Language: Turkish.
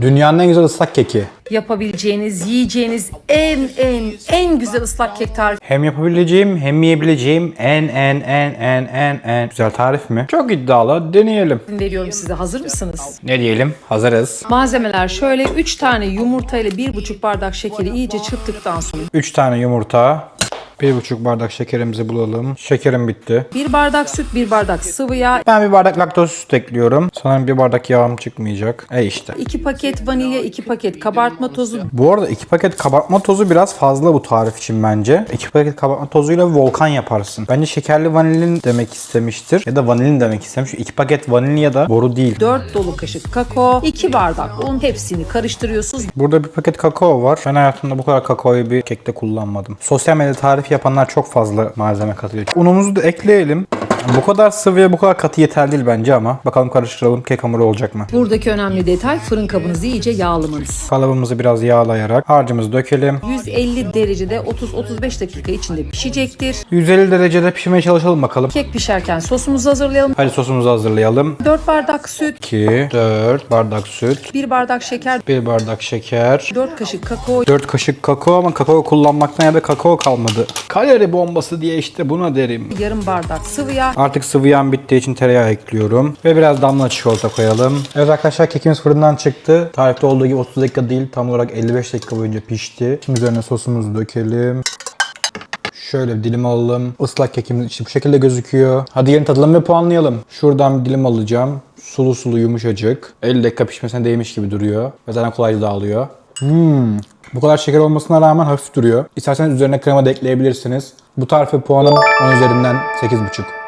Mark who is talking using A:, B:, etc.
A: Dünyanın en güzel ıslak keki.
B: Yapabileceğiniz, yiyeceğiniz en en en güzel ıslak kek tarifi
A: Hem yapabileceğim hem yiyebileceğim en en en en en en güzel tarif mi? Çok iddialı. Deneyelim.
B: veriyorum size. Hazır mısınız?
A: Ne diyelim? Hazırız.
B: Malzemeler şöyle 3 tane yumurta ile 1,5 bardak şekeri iyice çırptıktan sonra
A: 3 tane yumurta. 1,5 bardak şekerimizi bulalım. Şekerim bitti.
B: 1 bardak süt, 1 bardak sıvı yağ,
A: Ben bir bardak laktoz süt ekliyorum. Sanırım bir bardak yağım çıkmayacak. E işte.
B: 2 paket vanilya, 2 paket kabartma tozu,
A: Bu arada 2 paket kabartma tozu biraz fazla bu tarif için bence. 2 paket kabartma tozuyla volkan yaparsın. Bence şekerli vanilin demek istemiştir. Ya da vanilin demek istemiş. 2 paket vanilya da boru değil.
B: 4 dolu kaşık kakao, 2 bardak un hepsini karıştırıyorsunuz.
A: Burada bir paket kakao var. Ben hayatımda bu kadar kakaoyu bir kekte kullanmadım. Sosyal medya tarif yapanlar çok fazla malzeme katıyor. Unumuzu da ekleyelim. Bu kadar sıvıya bu kadar katı yeterli değil bence ama. Bakalım karıştıralım kek hamuru olacak mı?
B: Buradaki önemli detay fırın kabınızı iyice yağlamanız.
A: Kalıbımızı biraz yağlayarak harcımızı dökelim.
B: 150 derecede 30-35 dakika içinde pişecektir.
A: 150 derecede pişirmeye çalışalım bakalım.
B: Kek pişerken sosumuzu hazırlayalım.
A: Hadi sosumuzu hazırlayalım.
B: 4 bardak süt,
A: 2, 4 bardak süt,
B: 1 bardak şeker,
A: 1 bardak şeker,
B: 4 kaşık kakao,
A: 4 kaşık kakao ama kakao kullanmaktan ya da kakao kalmadı. Kalori bombası diye işte buna derim.
B: yarım bardak sıvı yağ,
A: Artık sıvı yağım bittiği için tereyağı ekliyorum. Ve biraz damla çikolata koyalım. Evet arkadaşlar kekimiz fırından çıktı. Tarifte olduğu gibi 30 dakika değil tam olarak 55 dakika boyunca pişti. Şimdi üzerine sosumuzu dökelim. Şöyle bir dilim alalım. Islak kekimiz işte bu şekilde gözüküyor. Hadi gelin tadalım ve puanlayalım. Şuradan bir dilim alacağım. Sulu sulu yumuşacık. 50 dakika pişmesine değmiş gibi duruyor. Ve zaten kolayca dağılıyor. Hmm. Bu kadar şeker olmasına rağmen hafif duruyor. İsterseniz üzerine krema da ekleyebilirsiniz. Bu tarife puanım 10 üzerinden 8,5.